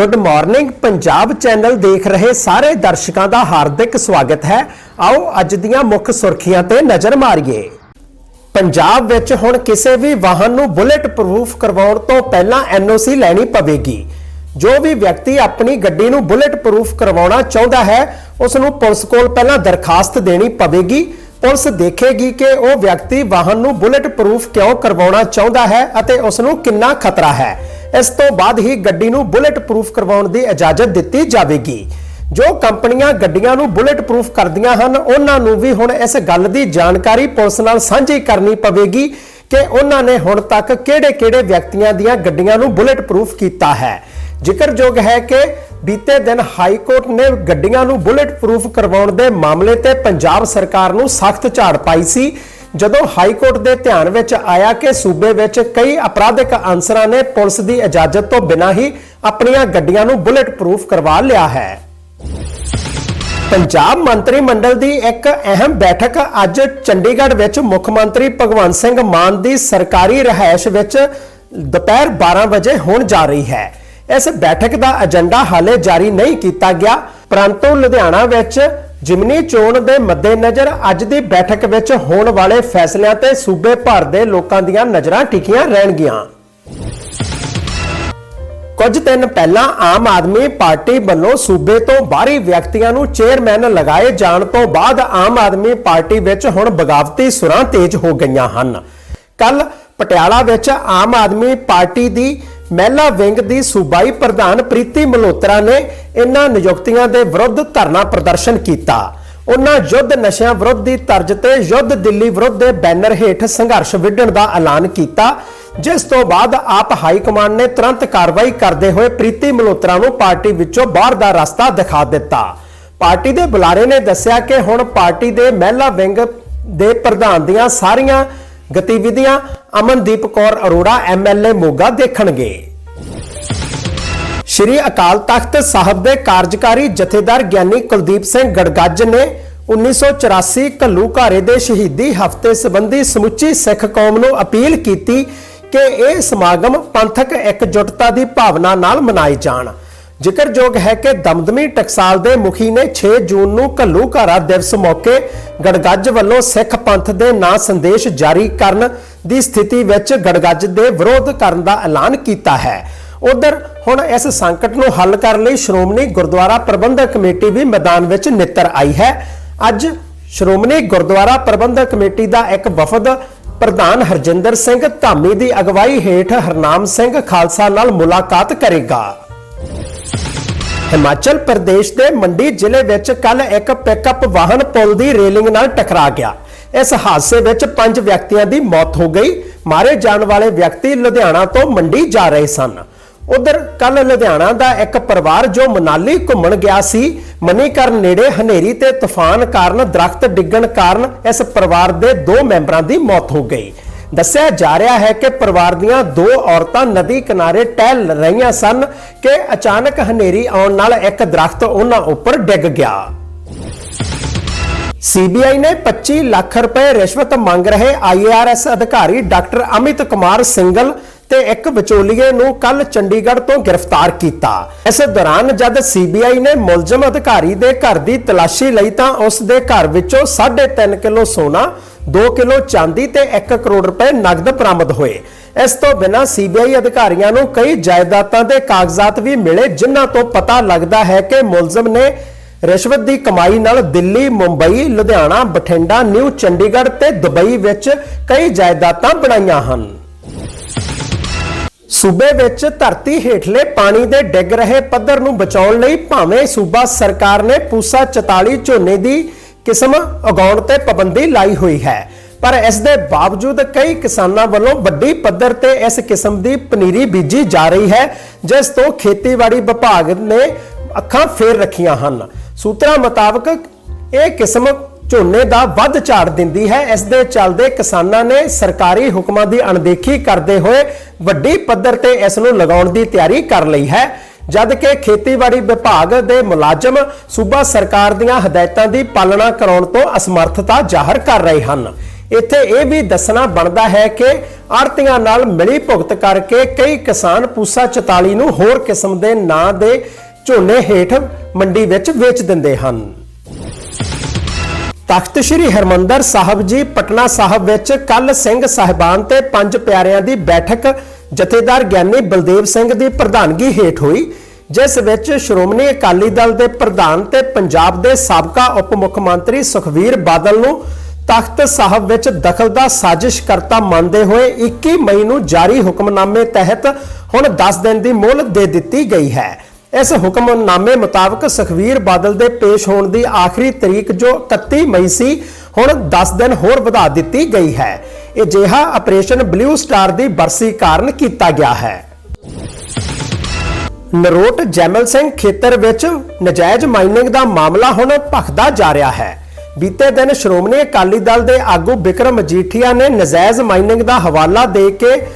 Good morning Punjab channel ਦੇਖ ਰਹੇ ਸਾਰੇ ਦਰਸ਼ਕਾਂ ਦਾ ਹਾਰਦਿਕ ਸਵਾਗਤ ਹੈ। ਆਓ ਅੱਜ ਦੀਆਂ ਮੁੱਖ ਸੁਰਖੀਆਂ ਤੇ ਨਜ਼ਰ ਮਾਰੀਏ। ਪੰਜਾਬ ਵਿੱਚ ਹੁਣ ਕਿਸੇ ਵੀ ਵਾਹਨ ਨੂੰ ਬੁਲੇਟ ਪ੍ਰੂਫ ਕਰਵਾਉਣ ਤੋਂ ਪਹਿਲਾਂ ਐਨਓਸੀ ਲੈਣੀ ਪਵੇਗੀ। ਜੋ ਵੀ ਵਿਅਕਤੀ ਆਪਣੀ ਗੱਡੀ ਨੂੰ ਬੁਲੇਟ ਪ੍ਰੂਫ ਕਰਵਾਉਣਾ ਚਾਹੁੰਦਾ ਹੈ, ਉਸ ਨੂੰ ਪੁਲਿਸ ਕੋਲ ਪਹਿਲਾਂ ਦਰਖਾਸਤ ਦੇਣੀ ਪਵੇਗੀ। ਪੁਲਿਸ ਦੇਖੇਗੀ ਕਿ ਉਹ ਵਿਅਕਤੀ ਵਾਹਨ ਨੂੰ ਬੁਲੇਟ ਪ੍ਰੂਫ ਕਿਉਂ ਕਰਵਾਉਣਾ ਚਾਹੁੰਦਾ ਹੈ ਅਤੇ ਉਸ ਨੂੰ ਕਿੰਨਾ ਖਤਰਾ ਹੈ। ਇਸ ਤੋਂ ਬਾਅਦ ਹੀ ਗੱਡੀ ਨੂੰ ਬੁਲੇਟ ਪ੍ਰੂਫ ਕਰਵਾਉਣ ਦੀ ਇਜਾਜ਼ਤ ਦਿੱਤੀ ਜਾਵੇਗੀ। ਜੋ ਕੰਪਨੀਆਂ ਗੱਡੀਆਂ ਨੂੰ ਬੁਲੇਟ ਪ੍ਰੂਫ ਕਰਦੀਆਂ ਹਨ, ਉਹਨਾਂ ਨੂੰ ਵੀ ਹੁਣ ਇਸ ਗੱਲ ਦੀ ਜਾਣਕਾਰੀ ਪੁਲਿਸ ਨਾਲ ਸਾਂਝੀ ਕਰਨੀ ਪਵੇਗੀ ਕਿ ਉਹਨਾਂ ਨੇ ਹੁਣ ਤੱਕ ਕਿਹੜੇ-ਕਿਹੜੇ ਵਿਅਕਤੀਆਂ ਦੀਆਂ ਗੱਡੀਆਂ ਨੂੰ ਬੁਲੇਟ ਪ੍ਰੂਫ ਕੀਤਾ ਹੈ। ਜ਼ਿਕਰਯੋਗ ਹੈ ਕਿ ਬੀਤੇ ਦਿਨ ਹਾਈ ਕੋਰਟ ਨੇ ਗੱਡੀਆਂ ਨੂੰ ਬੁਲੇਟ ਪ੍ਰੂਫ ਕਰਵਾਉਣ ਦੇ ਮਾਮਲੇ ਤੇ ਪੰਜਾਬ ਸਰਕਾਰ ਨੂੰ ਸਖਤ ਝਾੜ ਪਾਈ ਸੀ। ਜਦੋਂ ਹਾਈ ਕੋਰਟ ਦੇ ਧਿਆਨ ਵਿੱਚ ਆਇਆ ਕਿ ਸੂਬੇ ਵਿੱਚ ਕਈ ਅਪਰਾਧਿਕ ਅਨਸਰਾਂ ਨੇ ਪੁਲਿਸ ਦੀ ਇਜਾਜ਼ਤ ਤੋਂ ਬਿਨਾਂ ਹੀ ਆਪਣੀਆਂ ਗੱਡੀਆਂ ਨੂੰ ਬੁਲੇਟ ਪ੍ਰੂਫ ਕਰਵਾ ਲਿਆ ਹੈ। ਪੰਜਾਬ ਮੰਤਰੀ ਮੰਡਲ ਦੀ ਇੱਕ ਅਹਿਮ ਬੈਠਕ ਅੱਜ ਚੰਡੀਗੜ੍ਹ ਵਿੱਚ ਮੁੱਖ ਮੰਤਰੀ ਭਗਵੰਤ ਸਿੰਘ ਮਾਨ ਦੀ ਸਰਕਾਰੀ ਰਿਹਾਇਸ਼ ਵਿੱਚ ਦੁਪਹਿਰ 12 ਵਜੇ ਹੋਣ ਜਾ ਰਹੀ ਹੈ। ਇਸ ਬੈਠਕ ਦਾ ਏਜੰਡਾ ਹਾਲੇ ਜਾਰੀ ਨਹੀਂ ਕੀਤਾ ਗਿਆ, ਪਰੰਤੂ ਲੁਧਿਆਣਾ ਵਿੱਚ ਜਿਮਨੀ ਚੋਣ ਦੇ ਮੱਦੇਨਜ਼ਰ ਅੱਜ ਦੀ ਬੈਠਕ ਵਿੱਚ ਹੋਣ ਵਾਲੇ ਫੈਸਲਿਆਂ ਤੇ ਸੂਬੇ ਭਰ ਦੇ ਲੋਕਾਂ ਦੀਆਂ ਨਜ਼ਰਾਂ ਟਿਕੀਆਂ ਰਹਿਣਗੀਆਂ। ਕੁਝ ਦਿਨ ਪਹਿਲਾਂ ਆਮ ਆਦਮੀ ਪਾਰਟੀ ਵੱਲੋਂ ਸੂਬੇ ਤੋਂ ਬਾਹਰੀ ਵਿਅਕਤੀਆਂ ਨੂੰ ਚੇਅਰਮੈਨ ਲਗਾਏ ਜਾਣ ਤੋਂ ਬਾਅਦ ਆਮ ਆਦਮੀ ਪਾਰਟੀ ਵਿੱਚ ਹੁਣ ਬਗਾਵਤੀ ਸੁਰਾਂ ਤੇਜ਼ ਹੋ ਗਈਆਂ ਹਨ। ਕੱਲ ਪਟਿਆਲਾ ਵਿੱਚ ਆਮ ਆਦਮੀ ਪਾਰਟੀ ਦੀ ਮਹਿਲਾ ਵਿੰਗ ਦੀ ਸੂਬਾਈ ਪ੍ਰਧਾਨ ਪ੍ਰੀਤੀ ਮਲਹੋਤਰਾ ਨੇ ਇਨ੍ਹਾਂ ਨਿਯੁਕਤੀਆਂ ਦੇ ਵਿਰੁੱਧ ਧਰਨਾ ਪ੍ਰਦਰਸ਼ਨ ਕੀਤਾ। ਉਹਨਾਂ ਯੁੱਧ ਨਸ਼ਿਆਂ ਵਿਰੁੱਧ ਦੀ ਤਰਜ਼ ਤੇ ਯੁੱਧ ਦਿੱਲੀ ਵਿਰੁੱਧ ਦੇ ਬੈਨਰ ਹੇਠ ਸੰਘਰਸ਼ ਵਿੱਢਣ ਦਾ ਐਲਾਨ ਕੀਤਾ, ਜਿਸ ਤੋਂ ਬਾਅਦ ਆਪ ਹਾਈ ਕਮਾਂਡ ਨੇ ਤੁਰੰਤ ਕਾਰਵਾਈ ਕਰਦੇ ਹੋਏ ਪ੍ਰੀਤੀ ਮਲਹੋਤਰਾ ਨੂੰ ਪਾਰਟੀ ਵਿੱਚੋਂ ਬਾਹਰ ਦਾ ਰਸਤਾ ਦਿਖਾ ਦਿੱਤਾ। ਪਾਰਟੀ ਦੇ ਬੁਲਾਰੇ ਨੇ ਦੱਸਿਆ ਕਿ ਹੁਣ ਪਾਰਟੀ ਦੇ ਮਹਿਲਾ ਵਿੰਗ ਦੇ ਪ੍ਰਧਾਨ ਦੀਆਂ ਸਾਰੀਆਂ ਗਤੀਵਿਧੀਆਂ ਅਮਨਦੀਪ ਕੌਰ ਅਰੋੜਾ ਐਮਐਲਏ ਮੋਗਾ ਦੇਖਣਗੇ। ਸ਼੍ਰੀ ਅਕਾਲ ਤਖਤ ਸਾਹਿਬ ਦੇ ਕਾਰਜਕਾਰੀ ਜਥੇਦਾਰ ਗਿਆਨੀ ਕੁਲਦੀਪ ਸਿੰਘ ਗੜਗੱਜ ਨੇ 1984 ਘੱਲੂਘਾਰੇ ਦੇ ਸ਼ਹੀਦੀ ਹਫ਼ਤੇ ਸੰਬੰਧੀ ਸਮੁੱਚੀ ਸਿੱਖ ਕੌਮ ਨੂੰ ਅਪੀਲ ਕੀਤੀ ਕਿ ਇਹ ਸਮਾਗਮ ਪੰਥਕ ਇਕਜੁੱਟਤਾ ਦੀ ਭਾਵਨਾ ਨਾਲ ਮਨਾਏ ਜਾਣ। ਜ਼ਿਕਰਯੋਗ ਹੈ ਕਿ ਦਮਦਮੀ ਟਕਸਾਲ ਦੇ ਮੁਖੀ ਨੇ 6 ਜੂਨ ਨੂੰ ਘੱਲੂਘਾਰਾ ਦਿਵਸ ਮੌਕੇ ਗੜਗੱਜ ਵੱਲੋਂ ਸਿੱਖ ਪੰਥ ਦੇ ਨਾਂ ਸੰਦੇਸ਼ ਜਾਰੀ ਕਰਨ ਦੀ ਸਥਿਤੀ ਵਿੱਚ ਗੜਗੱਜ ਦੇ ਵਿਰੋਧ ਕਰਨ ਦਾ ਐਲਾਨ ਕੀਤਾ ਹੈ। ਉਧਰ ਹੁਣ ਇਸ ਸੰਕਟ ਨੂੰ ਹੱਲ ਕਰਨ ਲਈ ਸ਼੍ਰੋਮਣੀ ਗੁਰਦੁਆਰਾ ਪ੍ਰਬੰਧਕ ਕਮੇਟੀ ਵੀ ਮੈਦਾਨ ਵਿੱਚ ਨਿੱਤਰ ਆਈ ਹੈ। ਅੱਜ ਸ਼੍ਰੋਮਣੀ ਗੁਰਦੁਆਰਾ ਪ੍ਰਬੰਧਕ ਕਮੇਟੀ ਦਾ ਇੱਕ ਵਫਦ ਪ੍ਰਧਾਨ ਹਰਜਿੰਦਰ ਸਿੰਘ ਧਾਮੀ ਦੀ ਅਗਵਾਈ ਹੇਠ ਹਰਨਾਮ ਸਿੰਘ ਖਾਲਸਾ ਨਾਲ ਮੁਲਾਕਾਤ ਕਰੇਗਾ। ਹਿਮਾਚਲ ਪ੍ਰਦੇਸ਼ ਦੇ ਮੰਡੀ ਜ਼ਿਲ੍ਹੇ ਵਿੱਚ ਕੱਲ ਇੱਕ ਪਿਕਅਪ ਵਾਹਨ ਪੁਲ ਦੀ ਰੇਲਿੰਗ ਨਾਲ ਟਕਰਾ ਗਿਆ। ਇਸ ਹਾਦਸੇ ਵਿੱਚ ਪੰਜ ਵਿਅਕਤੀਆਂ ਦੀ ਮੌਤ ਹੋ ਗਈ। ਮਾਰੇ ਜਾਣ ਵਾਲੇ ਵਿਅਕਤੀ ਲੁਧਿਆਣਾ ਤੋਂ ਮੰਡੀ ਜਾ ਰਹੇ ਸਨ। ਉਧਰ ਕੱਲ ਲੁਧਿਆਣਾ ਦਾ ਇੱਕ ਪਰਿਵਾਰ ਜੋ ਮਨਾਲੀ ਘੁੰਮਣ ਗਿਆ ਸੀ, ਮਨੀਕਰਨ ਨੇੜੇ ਹਨੇਰੀ ਤੇ ਤੂਫਾਨ ਕਾਰਨ ਦਰਖਤ ਡਿੱਗਣ ਕਾਰਨ ਇਸ ਪਰਿਵਾਰ ਦੇ ਦੋ ਮੈਂਬਰਾਂ ਦੀ ਮੌਤ ਹੋ ਗਈ। ਦੱਸਿਆ ਜਾ ਰਿਹਾ ਹੈ ਕਿ ਪਰਿਵਾਰ ਦੀਆਂ ਦੋ ਔਰਤਾਂ ਨਦੀ ਕਿਨਾਰੇ ਟਹਿਲ ਰਹੀਆਂ ਸਨ ਕਿ ਅਚਾਨਕ ਹਨੇਰੀ ਆਉਣ ਨਾਲ ਇੱਕ ਦਰਖਤ ਉਹਨਾਂ ਉੱਪਰ ਡਿੱਗ ਗਿਆ। ਸੀਬੀਆਈ ਨੇ 25 ਲੱਖ ਰੁਪਏ ਰਿਸ਼ਵਤ ਮੰਗ ਰਹੇ ਆਈਆਰਐਸ ਅਧਿਕਾਰੀ ਡਾਕਟਰ ਅਮਿਤ ਕੁਮਾਰ ਸਿੰਗਲ ਤੇ ਇੱਕ ਵਿਚੋਲੀਏ ਨੂੰ ਕੱਲ ਚੰਡੀਗੜ੍ਹ ਤੋਂ ਗ੍ਰਿਫਤਾਰ ਕੀਤਾ। ਇਸ ਦੌਰਾਨ ਜਦ ਸੀਬੀਆਈ ਨੇ ਮੁਲਜ਼ਮ ਅਧਿਕਾਰੀ ਦੇ ਘਰ ਦੀ ਤਲਾਸ਼ੀ ਲਈ ਤਾਂ ਉਸ ਦੇ ਘਰ ਵਿੱਚੋਂ 3.5 ਕਿਲੋ ਸੋਨਾ 2 ਕਿਲੋ ਚਾਂਦੀ ਤੇ 1 ਕਰੋੜ ਰੁਪਏ ਨਗਦ ਬਰਾਮਦ ਹੋਏ। ਇਸ ਤੋਂ ਬਿਨਾਂ ਸੀਬੀਆਈ ਅਧਿਕਾਰੀਆਂ ਨੂੰ ਕਈ ਜਾਇਦਾਦਾਂ ਦੇ ਕਾਗਜ਼ਾਤ ਵੀ ਮਿਲੇ, ਜਿਨ੍ਹਾਂ ਤੋਂ ਪਤਾ ਲੱਗਦਾ ਹੈ ਕਿ ਮੁਲਜ਼ਮ ਨੇ ਰਿਸ਼ਵਤ ਦੀ ਕਮਾਈ ਨਾਲ ਦਿੱਲੀ, ਮੁੰਬਈ, ਲੁਧਿਆਣਾ, ਬਠਿੰਡਾ, ਨਿਊ ਚੰਡੀਗੜ੍ਹ ਤੇ ਦੁਬਈ ਵਿੱਚ ਕਈ ਜਾਇਦਾਦਾਂ ਬਣਾਈਆਂ ਹਨ। ਸੂਬੇ ਵਿੱਚ ਧਰਤੀ ਹੇਠਲੇ ਪਾਣੀ ਦੇ ਡਿੱਗ ਰਹੇ ਪੱਧਰ ਨੂੰ ਬਚਾਉਣ ਲਈ ਭਾਵੇਂ ਸੂਬਾ ਸਰਕਾਰ ਨੇ ਪੂਸਾ 44 ਝੋਨੇ ਦੀ ਕਿਸਮ ਉਗਾਉਣ ਤੇ ਪਾਬੰਦੀ ਲਾਈ ਹੋਈ ਹੈ। ਪਰ ਇਸ ਦੇ ਬਾਵਜੂਦ ਕਈ ਕਿਸਾਨਾਂ ਵੱਲੋਂ ਵੱਡੀ ਪੱਧਰ ਤੇ ਇਸ ਕਿਸਮ ਦੀ ਪਨੀਰੀ ਬੀਜੀ ਜਾ ਰਹੀ ਹੈ, ਜਿਸ ਤੋਂ ਖੇਤੀਬਾੜੀ ਵਿਭਾਗ ਨੇ ਅੱਖਾਂ ਫੇਰ ਰੱਖੀਆਂ ਹਨ। ਸੂਤਰਾਂ ਮੁਤਾਬਕ ਇਹ ਕਿਸਮ ਝੋਨੇ ਦਾ ਵੱਧ ਝਾੜ ਦਿੰਦੀ ਹੈ। ਇਸ ਦੇ ਚੱਲਦੇ ਕਿਸਾਨਾਂ ਨੇ ਸਰਕਾਰੀ ਹੁਕਮਾਂ ਦੀ ਅਣਦੇਖੀ ਕਰਦੇ ਹੋਏ ਵੱਡੀ ਪੱਧਰ ਤੇ ਇਸ ਨੂੰ ਲਗਾਉਣ ਦੀ ਤਿਆਰੀ ਕਰ ਲਈ ਹੈ। ਜਦ ਕਿ ਖੇਤੀਬਾੜੀ ਵਿਭਾਗ ਦੇ ਮੁਲਾਜ਼ਮ ਸੂਬਾ ਸਰਕਾਰ ਦੀਆਂ ਹਦਾਇਤਾਂ ਦੀ ਪਾਲਣਾ ਕਰਾਉਣ ਤੋਂ ਅਸਮਰਥਤਾ ਜ਼ਾਹਰ ਕਰ ਰਹੇ ਹਨ। ਇੱਥੇ ਇਹ ਵੀ ਦੱਸਣਾ ਬਣਦਾ ਹੈ ਕਿ ਆੜਤੀਆਂ ਨਾਲ ਮਿਲੀ ਭੁਗਤ ਕਰਕੇ ਕਈ ਕਿਸਾਨ ਪੂਸਾ 44 ਨੂੰ ਹੋਰ ਕਿਸਮ ਦੇ ਨਾਂ ਦੇ ਝੋਨੇ ਹੇਠ ਮੰਡੀ ਵਿੱਚ ਵੇਚ ਦਿੰਦੇ ਹਨ। ਤਖਤ ਸ੍ਰੀ ਹਰਮੰਦਰ ਸਾਹਿਬ ਜੀ, ਪਟਨਾ ਸਾਹਿਬ ਵਿੱਚ ਕੱਲ ਸਿੰਘ ਸਾਹਿਬਾਨ ਤੇ ਪੰਜ ਪਿਆਰਿਆਂ ਦੀ ਬੈਠਕ ਜਥੇਦਾਰ ਗਿਆਨੀ ਬਲਦੇਵ ਸਿੰਘ ਦੀ ਪ੍ਰਧਾਨਗੀ ਹੇਠ ਹੋਈ, ਜਿਸ ਵਿੱਚ ਸ਼੍ਰੋਮਣੀ ਅਕਾਲੀ ਦਲ ਦੇ ਪ੍ਰਧਾਨ ਤੇ ਪੰਜਾਬ ਦੇ ਸਾਬਕਾ ਉਪ ਮੁੱਖ ਮੰਤਰੀ ਸੁਖਵੀਰ ਬਾਦਲ ਨੂੰ ਤਖਤ ਸਾਹਿਬ ਵਿੱਚ ਦਖਲ ਦਾ ਸਾਜ਼ਿਸ਼ ਕਰਤਾ ਮੰਨਦੇ ਹੋਏ 21 ਮਈ ਨੂੰ ਜਾਰੀ ਹੁਕਮਨਾਮੇ ਤਹਿਤ ਹੁਣ 10 ਦਿਨ ਦੀ ਮੁਹਲਤ ਦੇ ਦਿੱਤੀ ਗਈ ਹੈ। ਇਸ ਹੁਕਮਨਾਮੇ ਮੁਤਾਬਕ ਸੁਖਵੀਰ ਬਾਦਲ ਦੇ ਪੇਸ਼ ਹੋਣ ਦੀ ਆਖਰੀ ਤਰੀਕ ਜੋ 31 ਮਈ ਸੀ, ਹੁਣ 10 ਦਿਨ ਹੋਰ ਵਧਾ ਦਿੱਤੀ ਗਈ ਹੈ। ਇਹ ਆਪਰੇਸ਼ਨ ਬਲੂ ਸਟਾਰ ਦੀ ਬਰਸੀ ਕਾਰਨ ਕੀਤਾ ਗਿਆ ਹੈ। ਨਰੋਟ ਜੈਮਲ ਸਿੰਘ ਖੇਤਰ ਵਿੱਚ ਨਜਾਇਜ਼ ਮਾਈਨਿੰਗ ਦਾ ਮਾਮਲਾ ਹੁਣ ਭਖਦਾ ਜਾ ਰਿਹਾ ਹੈ। ਬੀਤੇ ਦਿਨ ਸ਼੍ਰੋਮਣੀ ਅਕਾਲੀ ਦਲ ਦੇ ਆਗੂ ਵਿਕਰਮ ਮਜੀਠੀਆ ਨੇ ਨਜਾਇਜ਼ ਮਾਈਨਿੰਗ ਦਾ ਹਵਾਲਾ ਦੇ ਕੇ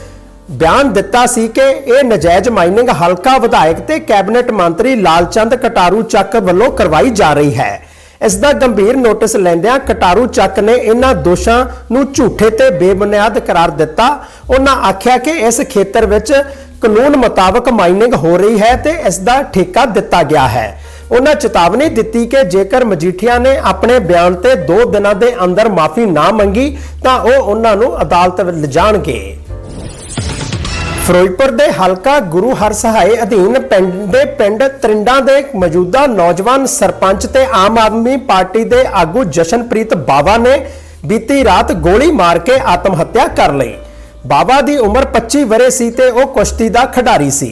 ਬਿਆਨ ਦਿੱਤਾ ਸੀ ਕਿ ਇਹ ਨਜਾਇਜ਼ ਮਾਈਨਿੰਗ ਹਲਕਾ ਵਿਧਾਇਕ ਤੇ ਕੈਬਨਿਟ ਮੰਤਰੀ ਲਾਲਚੰਦ ਕਟਾਰੂ ਚੱਕ ਵੱਲੋਂ ਕਰਵਾਈ ਜਾ ਰਹੀ ਹੈ। ਇਸ ਦਾ ਗੰਭੀਰ ਨੋਟਿਸ ਲੈਂਦਿਆਂ ਕਟਾਰੂ ਚੱਕ ਨੇ ਇਹਨਾਂ ਦੋਸ਼ਾਂ ਨੂੰ ਝੂਠੇ ਤੇ ਬੇਬੁਨਿਆਦ ਕਰਾਰ ਦਿੱਤਾ। ਉਹਨਾਂ ਆਖਿਆ ਕਿ ਇਸ ਖੇਤਰ ਵਿੱਚ ਕਾਨੂੰਨ ਮੁਤਾਬਕ ਮਾਈਨਿੰਗ ਹੋ ਰਹੀ ਹੈ ਤੇ ਇਸ ਦਾ ਠੇਕਾ ਦਿੱਤਾ ਗਿਆ ਹੈ। ਉਹਨਾਂ ਚੇਤਾਵਨੀ ਦਿੱਤੀ ਕਿ ਜੇਕਰ ਮਜੀਠੀਆ ਨੇ ਆਪਣੇ ਬਿਆਨ ਤੇ 2 ਦਿਨਾਂ ਦੇ ਅੰਦਰ ਮਾਫੀ ਨਾ ਮੰਗੀ ਤਾਂ ਉਹ ਉਹਨਾਂ ਨੂੰ ਅਦਾਲਤ ਵਿੱਚ ਲਿਜਾਣਗੇ। ਫਿਰੋਜ਼ਪੁਰ ਦੇ ਹਲਕਾ ਗੁਰੂ ਹਰਸਹਾਏ ਅਧੀਨ ਪਿੰਡ ਪਿੰਡ ਤਰਿੰਡਾਂ ਦੇ ਮੌਜੂਦਾ ਨੌਜਵਾਨ ਸਰਪੰਚ ਤੇ ਆਮ ਆਦਮੀ ਪਾਰਟੀ ਦੇ ਆਗੂ ਜਸ਼ਨਪ੍ਰੀਤ ਬਾਵਾ ਨੇ ਬੀਤੀ ਰਾਤ ਗੋਲੀ ਮਾਰ ਕੇ ਆਤਮ ਹੱਤਿਆ ਕਰ ਲਈ। ਬਾਵਾ ਦੀ ਉਮਰ 25 ਵਰੇ ਸੀ ਤੇ ਉਹ ਕੁਸ਼ਤੀ ਦਾ ਖਿਡਾਰੀ ਸੀ।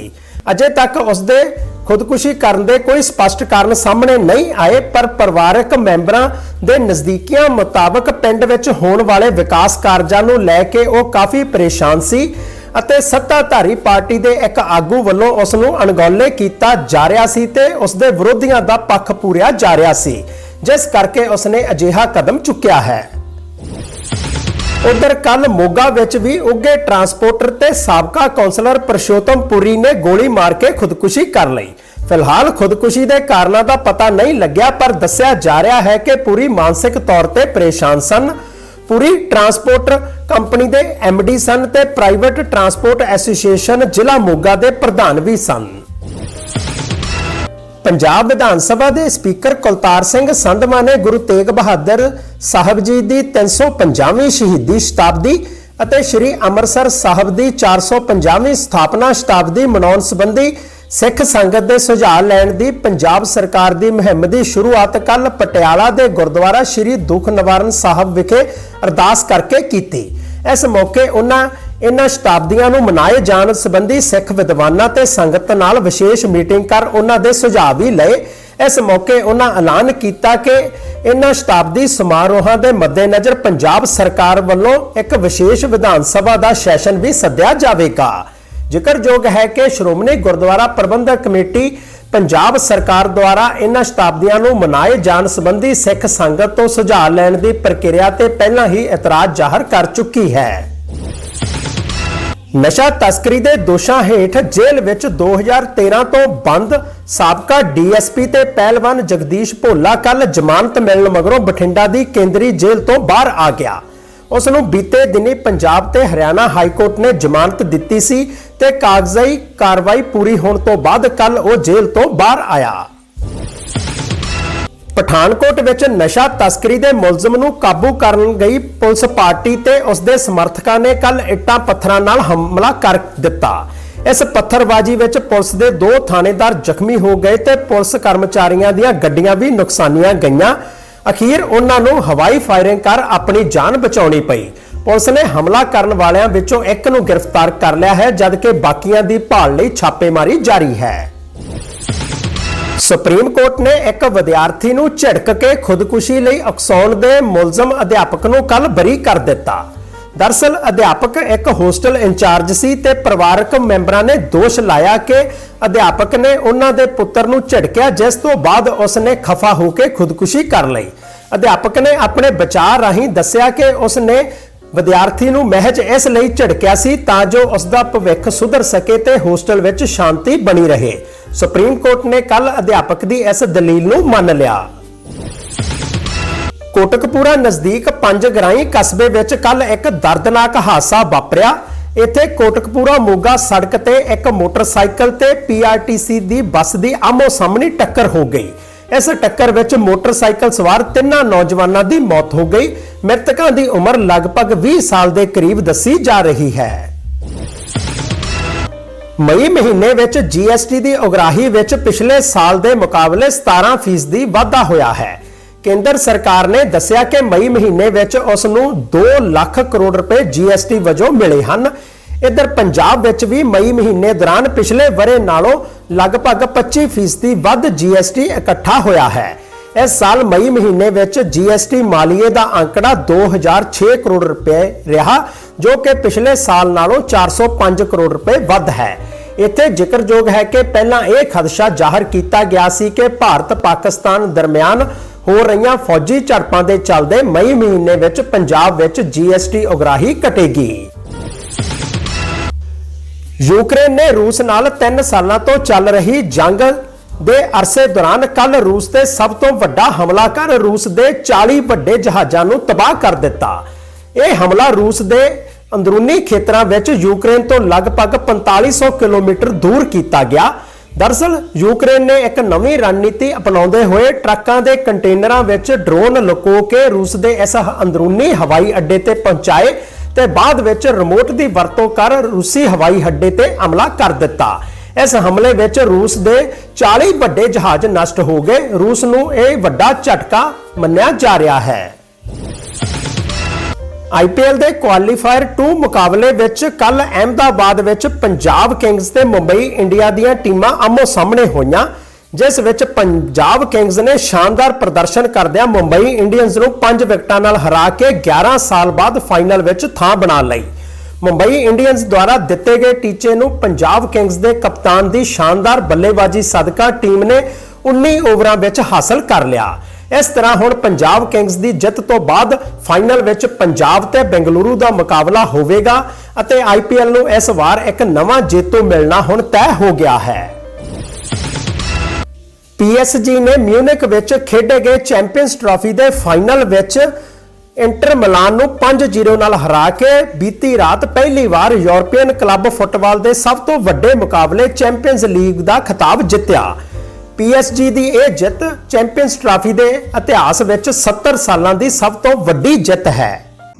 ਅਜੇ ਤੱਕ ਉਸਦੇ ਖੁਦਕੁਸ਼ੀ ਕਰਨ ਦੇ ਕੋਈ ਸਪਸ਼ਟ ਕਾਰਨ ਸਾਹਮਣੇ ਨਹੀਂ ਆਏ, ਪਰ ਪਰਿਵਾਰਕ ਮੈਂਬਰਾਂ ਦੇ ਨਜ਼ਦੀਕੀਆਂ ਮੁਤਾਬਕ ਪਿੰਡ ਵਿੱਚ ਹੋਣ ਵਾਲੇ ਵਿਕਾਸ ਕਾਰਜਾਂ ਨੂੰ ਲੈ ਕੇ ਉਹ ਕਾਫੀ ਪਰੇਸ਼ਾਨ ਸੀ। ਅਤੇ ਸੱਤਾਧਾਰੀ ਪਾਰਟੀ ਦੇ ਇੱਕ ਆਗੂ ਵੱਲੋਂ ਉਸ ਨੂੰ ਅਣਗੌਲੇ ਕੀਤਾ ਜਾ ਰਿਹਾ ਸੀ ਤੇ ਉਸ ਦੇ ਵਿਰੋਧੀਆਂ ਦਾ ਪੱਖ ਪੂਰਿਆ ਜਾ ਰਿਹਾ ਸੀ, ਜਿਸ ਕਰਕੇ ਉਸ ਨੇ ਅਜਿਹਾ ਕਦਮ ਚੁੱਕਿਆ ਹੈ। ਉਧਰ ਕੱਲ ਮੋਗਾ ਵਿੱਚ ਵੀ ਉੱਗੇ ਟਰਾਂਸਪੋਰਟਰ ਤੇ ਸਾਬਕਾ ਕੌਂਸਲਰ ਪ੍ਰਸ਼ੋਤਮ ਪੁਰੀ ਨੇ ਗੋਲੀ ਮਾਰ ਕੇ ਖੁਦਕੁਸ਼ੀ ਕਰ ਲਈ। ਫਿਲਹਾਲ ਖੁਦਕੁਸ਼ੀ ਦੇ ਕਾਰਨਾਂ ਦਾ ਪਤਾ ਨਹੀਂ ਲੱਗਿਆ, ਪਰ ਦੱਸਿਆ ਜਾ ਰਿਹਾ ਹੈ ਕਿ ਪੁਰੀ ਮਾਨਸਿਕ ਤੌਰ ਤੇ ਪਰੇਸ਼ਾਨ ਸਨ। ਪੂਰੀ ਟਰਾਂਸਪੋਰਟ ਕੰਪਨੀ ਦੇ ਡੀ ਸਨ ਤੇ ਪ੍ਰਾਈਵੇਟ ਟਰਾਂਸਪੋਰਟ ਐਸੋਸੀਏਸ਼ਨ ਜ਼ਿਲ੍ਹਾ ਮੋਗਾ ਦੇ ਪ੍ਰਧਾਨ ਵੀ ਸਨ। ਪੰਜਾਬ ਵਿਧਾਨ ਸਭਾ ਦੇ ਸਪੀਕਰ ਕੁਲਤਾਰ ਸਿੰਘ ਸੰਧਮਾ ਨੇ ਗੁਰੂ ਤੇਗ ਬਹਾਦਰ ਸਾਹਿਬ ਜੀ ਦੀ 350ਵੀਂ ਸ਼ਹੀਦੀ ਸ਼ਤਾਬਦੀ ਅਤੇ ਸ੍ਰੀ ਅੰਮ੍ਰਿਤਸਰ ਸਾਹਿਬ ਦੀ 450ਵੀਂ ਸਥਾਪਨਾ ਸ਼ਤਾਬਦੀ ਮਨਾਉਣ ਸੰਬੰਧੀ ਸਿੱਖ ਸੰਗਤ ਦੇ ਸੁਝਾਅ ਲੈਣ ਦੀ ਪੰਜਾਬ ਸਰਕਾਰ ਦੀ ਮੁਹਿੰਮ ਦੀ ਸ਼ੁਰੂਆਤ ਕੱਲ ਪਟਿਆਲਾ ਦੇ ਗੁਰਦੁਆਰਾ ਸ੍ਰੀ ਦੁੱਖ ਨਿਵਾਰਨ ਸਾਹਿਬ ਵਿਖੇ ਅਰਦਾਸ ਕਰਕੇ ਕੀਤੀ। ਇਸ ਮੌਕੇ ਉਹਨਾਂ ਇਹਨਾਂ ਸ਼ਤਾਬਦੀਆਂ ਨੂੰ ਮਨਾਏ ਜਾਣ ਸੰਬੰਧੀ ਸਿੱਖ ਵਿਦਵਾਨਾਂ ਤੇ ਸੰਗਤ ਨਾਲ ਵਿਸ਼ੇਸ਼ ਮੀਟਿੰਗ ਕਰ ਉਹਨਾਂ ਦੇ ਸੁਝਾਅ ਵੀ ਲਏ। ਇਸ ਮੌਕੇ ਉਹਨਾਂ ਐਲਾਨ ਕੀਤਾ ਕਿ ਇਹਨਾਂ ਸ਼ਤਾਬਦੀ ਸਮਾਰੋਹਾਂ ਦੇ ਮੱਦੇਨਜ਼ਰ ਪੰਜਾਬ ਸਰਕਾਰ ਵੱਲੋਂ ਇੱਕ ਵਿਸ਼ੇਸ਼ ਵਿਧਾਨ ਸਭਾ ਦਾ ਸੈਸ਼ਨ ਵੀ ਸੱਦਿਆ ਜਾਵੇਗਾ। ਜ਼ਿਕਰਯੋਗ ਹੈ ਕਿ ਸ਼੍ਰੋਮਣੀ ਗੁਰਦੁਆਰਾ ਪ੍ਰਬੰਧਕ ਕਮੇਟੀ ਪੰਜਾਬ ਸਰਕਾਰ ਦੁਆਰਾ ਇਹਨਾਂ ਸ਼ਤਾਬਦੀਆਂ ਨੂੰ ਮਨਾਏ ਜਾਣ ਸੰਬੰਧੀ ਸਿੱਖ ਸੰਗਤ ਤੋਂ ਸੁਝਾਅ ਲੈਣ ਦੀ ਪ੍ਰਕਿਰਿਆ ਤੇ ਪਹਿਲਾਂ ਹੀ ਇਤਰਾਜ਼ ਜ਼ਾਹਰ ਕਰ ਚੁੱਕੀ ਹੈ। ਨਸ਼ਾ ਤਸਕਰੀ ਦੇ ਦੋਸ਼ਾਂ ਹੇਠ ਜੇਲ੍ਹ ਵਿੱਚ 2013 ਤੋਂ ਬੰਦ ਸਾਬਕਾ ਡੀਐਸਪੀ ਤੇ ਪਹਿਲਵਾਨ ਜਗਦੀਸ਼ ਭੋਲਾ ਕੱਲ ਜ਼ਮਾਨਤ ਮਿਲਣ ਮਗਰੋਂ ਬਠਿੰਡਾ ਦੀ ਕੇਂਦਰੀ ਜੇਲ੍ਹ ਤੋਂ ਬਾਹਰ ਆ ਗਿਆ। ਉਸ ਨੂੰ ਬੀਤੇ ਦਿਨੀ ਪੰਜਾਬ ਤੇ ਹਰਿਆਣਾ ਹਾਈ ਕੋਰਟ ਨੇ ਜ਼ਮਾਨਤ ਦਿੱਤੀ ਸੀ ਤੇ ਕਾਗਜ਼ਾਈ ਕਾਰਵਾਈ ਪੂਰੀ ਹੋਣ ਤੋਂ ਬਾਅਦ ਕੱਲ ਉਹ ਜੇਲ੍ਹ ਤੋਂ ਬਾਹਰ ਆਇਆ। ਪਠਾਨਕੋਟ ਵਿੱਚ ਨਸ਼ਾ ਤਸਕਰੀ ਦੇ ਮੁਲਜ਼ਮ ਨੂੰ ਕਾਬੂ ਕਰਨ ਗਈ ਪੁਲਿਸ ਪਾਰਟੀ ਤੇ ਉਸ ਦੇ ਸਮਰਥਕਾਂ ਨੇ ਕੱਲ ਇੱਟਾਂ ਪੱਥਰਾਂ ਨਾਲ ਹਮਲਾ ਕਰ ਦਿੱਤਾ। ਇਸ ਪੱਥਰਬਾਜ਼ੀ ਵਿੱਚ ਪੁਲਿਸ ਦੇ ਦੋ ਥਾਣੇਦਾਰ ਜ਼ਖਮੀ ਹੋ ਗਏ ਤੇ ਪੁਲਿਸ ਕਰਮਚਾਰੀਆਂ ਦੀਆਂ ਗੱਡੀਆਂ ਵੀ ਨੁਕਸਾਨੀਆਂ ਗਈਆਂ। ਅਖੀਰ ਉਹਨਾਂ ਨੂੰ ਹਵਾਈ ਫਾਇਰਿੰਗ ਕਰ ਆਪਣੀ ਜਾਨ ਬਚਾਉਣੀ ਪਈ। ਪੁਲਿਸ ਨੇ ਹਮਲਾ ਕਰਨ ਵਾਲਿਆਂ ਵਿੱਚੋਂ ਇੱਕ ਨੂੰ ਗ੍ਰਿਫਤਾਰ ਕਰ ਲਿਆ ਹੈ ਜਦਕਿ ਬਾਕੀਆਂ ਦੀ ਭਾਲ ਲਈ ਛਾਪੇਮਾਰੀ ਜਾਰੀ ਹੈ। ਸੁਪਰੀਮ ਕੋਰਟ ਨੇ ਇੱਕ ਵਿਦਿਆਰਥੀ ਨੂੰ ਝਿੜਕ ਕੇ ਖੁਦਕੁਸ਼ੀ ਲਈ ਉਕਸਾਉਣ ਦੇ ਮੁਲਜ਼ਮ ਅਧਿਆਪਕ ਨੂੰ ਕੱਲ ਬਰੀ ਕਰ ਦਿੱਤਾ। ਦਰਸਲ, ਅਧਿਆਪਕ ਇੱਕ ਹੋਸਟਲ ਇੰਚਾਰਜ ਸੀ ਤੇ ਪਰਿਵਾਰਕ ਮੈਂਬਰਾਂ ਨੇ ਦੋਸ਼ ਲਾਇਆ ਕਿ ਅਧਿਆਪਕ ਨੇ ਉਹਨਾਂ ਦੇ ਪੁੱਤਰ ਨੂੰ ਝਿੜਕਿਆ, ਜਿਸ ਤੋਂ ਬਾਅਦ ਉਸ ਨੇ ਖਫਾ ਹੋ ਕੇ ਖੁਦਕੁਸ਼ੀ ਕਰ ਲਈ। ਅਧਿਆਪਕ ਨੇ ਆਪਣੇ ਵਿਚਾਰ ਰਾਹੀਂ ਦੱਸਿਆ ਕਿ ਉਸ ਨੇ ਵਿਦਿਆਰਥੀ ਨੂੰ ਮਹਿਜ ਇਸ ਲਈ ਝਿੜਕਿਆ ਸੀ ਤਾਂ ਜੋ ਉਸ ਦਾ ਭਵਿੱਖ ਸੁਧਰ ਸਕੇ ਤੇ ਹੋਸਟਲ ਵਿੱਚ ਸ਼ਾਂਤੀ ਬਣੀ ਰਹੇ। ਸੁਪਰੀਮ ਕੋਰਟ ਨੇ ਕੱਲ ਅਧਿਆਪਕ ਦੀ ਇਸ ਦਲੀਲ ਨੂੰ ਮੰਨ ਲਿਆ। ਕੋਟਕਪੂਰਾ ਨਜ਼ਦੀਕ ਪੰਜ ਗਰਾਈ ਕਸਬੇ ਵਿੱਚ ਕੱਲ ਇੱਕ ਦਰਦਨਾਕ ਹਾਦਸਾ ਵਾਪਰਿਆ। ਇੱਥੇ ਕੋਟਕਪੂਰਾ ਮੋਗਾ ਸੜਕ ਤੇ ਇੱਕ ਮੋਟਰਸਾਈਕਲ ਤੇ ਪੀਆਰਟੀਸੀ ਦੀ ਬੱਸ ਦੀ ਆਮੋ ਸਾਹਮਣੇ ਟੱਕਰ ਹੋ ਗਈ। ਇਸ ਟੱਕਰ ਵਿੱਚ ਮੋਟਰਸਾਈਕਲ ਸਵਾਰ ਤਿੰਨਾਂ ਨੌਜਵਾਨਾਂ ਦੀ ਮੌਤ ਹੋ ਗਈ। ਮ੍ਰਿਤਕਾਂ ਦੀ ਉਮਰ ਲਗਭਗ 20 ਸਾਲ ਦੇ ਕਰੀਬ ਦੱਸੀ ਜਾ ਰਹੀ ਹੈ। ਮਈ ਮਹੀਨੇ ਵਿੱਚ ਜੀਐਸਟੀ ਦੀ ਉਗਰਾਹੀ ਵਿੱਚ ਪਿਛਲੇ ਸਾਲ ਦੇ ਮੁਕਾਬਲੇ 17% ਦੀ ਵਾਧਾ ਹੋਇਆ ਹੈ। ਕੇਂਦਰ ਸਰਕਾਰ ਨੇ ਦੱਸਿਆ ਕਿ ਮਈ ਮਹੀਨੇ ਵਿੱਚ ਉਸ ਨੂੰ 2 ਲੱਖ ਕਰੋੜ ਰੁਪਏ ਜੀਐਸਟੀ ਵਜੋਂ ਮਿਲੇ ਹਨ। ਇੱਧਰ ਪੰਜਾਬ ਵਿੱਚ ਵੀ ਮਈ ਮਹੀਨੇ ਦੌਰਾਨ ਪਿਛਲੇ ਵਰੇ ਨਾਲੋਂ ਲਗਭਗ 25% ਦੀ ਵੱਧ ਜੀਐਸਟੀ ਇਕੱਠਾ ਹੋਇਆ ਹੈ। ਇਸ ਸਾਲ ਮਈ ਮਹੀਨੇ ਵਿੱਚ ਜੀਐਸਟੀ ਮਾਲੀਏ ਦਾ ਅੰਕੜਾ 2006 ਕਰੋੜ ਰੁਪਏ ਰਿਹਾ, ਜੋ ਕਿ ਪਿਛਲੇ ਸਾਲ ਨਾਲੋਂ 405 ਕਰੋੜ ਰੁਪਏ ਵੱਧ ਹੈ। ਇੱਥੇ ਜ਼ਿਕਰਯੋਗ ਹੈ ਕਿ ਪਹਿਲਾਂ ਇਹ ਖਦਸ਼ਾ ਜ਼ਾਹਰ ਕੀਤਾ ਗਿਆ ਸੀ ਕਿ ਭਾਰਤ ਪਾਕਿਸਤਾਨ ਦਰਮਿਆਨ ਹੋ ਰਹੀਆਂ ਫੌਜੀ ਝੜਪਾਂ ਦੇ ਚੱਲਦੇ ਮਈ ਮਹੀਨੇ ਵਿੱਚ ਪੰਜਾਬ ਵਿੱਚ ਜੀਐਸਟੀ ਉਗਰਾਹੀ ਘਟੇਗੀ। ਯੂਕਰੇਨ ਨੇ ਰੂਸ ਨਾਲ 3 ਸਾਲਾਂ ਤੋਂ ਚੱਲ ਰਹੀ ਜੰਗ ਦੇ ਅਰਸੇ ਦੌਰਾਨ ਕੱਲ ਰੂਸ ਤੇ ਸਭ ਤੋਂ ਵੱਡਾ ਹਮਲਾ ਕਰ ਰੂਸ ਦੇ 40 ਵੱਡੇ ਜਹਾਜ਼ਾਂ ਨੂੰ ਤਬਾਹ ਕਰ ਦਿੱਤਾ। ਇਹ ਹਮਲਾ ਰੂਸ ਦੇ ਅੰਦਰੂਨੀ ਖੇਤਰਾਂ ਵਿੱਚ ਯੂਕਰੇਨ ਤੋਂ ਲਗਭਗ 4500 ਕਿਲੋਮੀਟਰ ਦੂਰ ਕੀਤਾ ਗਿਆ। ਦਰਅਸਲ ਯੂਕਰੇਨ ਨੇ ਇੱਕ ਨਵੀਂ ਰਣਨੀਤੀ ਅਪਣਾਉਂਦੇ ਹੋਏ ਟਰੱਕਾਂ ਦੇ ਕੰਟੇਨਰਾਂ ਵਿੱਚ ਡਰੋਨ ਲੁਕੋ ਕੇ ਰੂਸ ਦੇ ਇਸ ਅੰਦਰੂਨੀ ਹਵਾਈ ਅੱਡੇ ਤੇ ਪਹੁੰਚਾਏ। ਤੇ ਬਾਅਦ ਵਿੱਚ ਰਿਮੋਟ ਦੀ ਵਰਤੋਂ ਕਰ ਰੂਸੀ ਹਵਾਈ ਅੱਡੇ ਤੇ ਹਮਲਾ ਕਰ ਦਿੱਤਾ। ਇਸ ਹਮਲੇ ਵਿੱਚ ਰੂਸ ਦੇ 40 ਵੱਡੇ ਜਹਾਜ਼ ਨਸ਼ਟ ਹੋ ਗਏ। ਰੂਸ ਨੂੰ ਇਹ ਵੱਡਾ ਝਟਕਾ ਮੰਨਿਆ ਜਾ ਰਿਹਾ ਹੈ। ਆਈਪੀਐਲ ਦੇ ਕੁਆਲੀਫਾਇਰ 2 ਮੁਕਾਬਲੇ ਵਿੱਚ ਕੱਲ ਅਹਿਮਦਾਬਾਦ ਵਿੱਚ ਪੰਜਾਬ ਕਿੰਗਜ਼ ਤੇ ਮੁੰਬਈ ਇੰਡੀਆ ਦੀਆਂ ਟੀਮਾਂ ਆਮੋ ਸਾਹਮਣੇ ਹੋਈਆਂ। ਜਿਸ ਵਿੱਚ ਪੰਜਾਬ ਕਿੰਗਜ਼ ਨੇ ਸ਼ਾਨਦਾਰ ਪ੍ਰਦਰਸ਼ਨ ਕਰਦਿਆਂ ਮੁੰਬਈ ਇੰਡੀਅਨਜ਼ ਨੂੰ 5 ਵਿਕਟਾਂ ਨਾਲ ਹਰਾ ਕੇ 11 ਸਾਲ ਬਾਅਦ ਫਾਈਨਲ ਵਿੱਚ ਥਾਂ ਬਣਾ ਲਈ। ਮੁੰਬਈ ਇੰਡੀਅਨਜ਼ ਦੁਆਰਾ ਦਿੱਤੇ ਗਏ ਟੀਚੇ ਨੂੰ ਪੰਜਾਬ ਕਿੰਗਜ਼ ਦੇ ਕਪਤਾਨ ਦੀ ਸ਼ਾਨਦਾਰ ਬੱਲੇਬਾਜ਼ੀ ਸਦਕਾ ਟੀਮ ਨੇ 19 ਓਵਰਾਂ ਵਿੱਚ ਹਾਸਲ ਕਰ ਲਿਆ। ਇਸ ਤਰ੍ਹਾਂ ਹੁਣ ਪੰਜਾਬ ਕਿੰਗਜ਼ ਦੀ ਜਿੱਤ ਤੋਂ ਬਾਅਦ ਫਾਈਨਲ ਵਿੱਚ ਪੰਜਾਬ ਤੇ ਬੈਂਗਲੁਰੂ ਦਾ ਮੁਕਾਬਲਾ ਹੋਵੇਗਾ ਅਤੇ ਆਈਪੀਐਲ ਨੂੰ ਇਸ ਵਾਰ ਇੱਕ ਨਵਾਂ ਜੇਤੂ ਮਿਲਣਾ ਹੁਣ ਤੈਅ ਹੋ ਗਿਆ ਹੈ। ਪੀਐਸਜੀ ਨੇ ਮਿਊਨਿਕ ਵਿੱਚ ਖੇਡੇ ਗਏ ਚੈਂਪੀਅਨਸ ਟਰਾਫੀ ਦੇ ਫਾਈਨਲ ਵਿੱਚ ਇੰਟਰ ਮਿਲਾਨ ਨੂੰ 5-0 ਨਾਲ ਹਰਾ ਕੇ ਬੀਤੀ ਰਾਤ ਪਹਿਲੀ ਵਾਰ ਯੂਰਪੀਅਨ ਕਲੱਬ ਫੁੱਟਬਾਲ ਦੇ ਸਭ ਤੋਂ ਵੱਡੇ ਮੁਕਾਬਲੇ ਚੈਂਪੀਅਨਸ ਲੀਗ ਦਾ ਖਿਤਾਬ ਜਿੱਤਿਆ। ਪੀਐਸਜੀ ਦੀ ਇਹ ਜਿੱਤ ਚੈਂਪੀਅਨਸ ਟਰਾਫੀ ਦੇ ਇਤਿਹਾਸ ਵਿੱਚ 70 ਸਾਲਾਂ ਦੀ ਸਭ ਤੋਂ ਵੱਡੀ ਜਿੱਤ ਹੈ।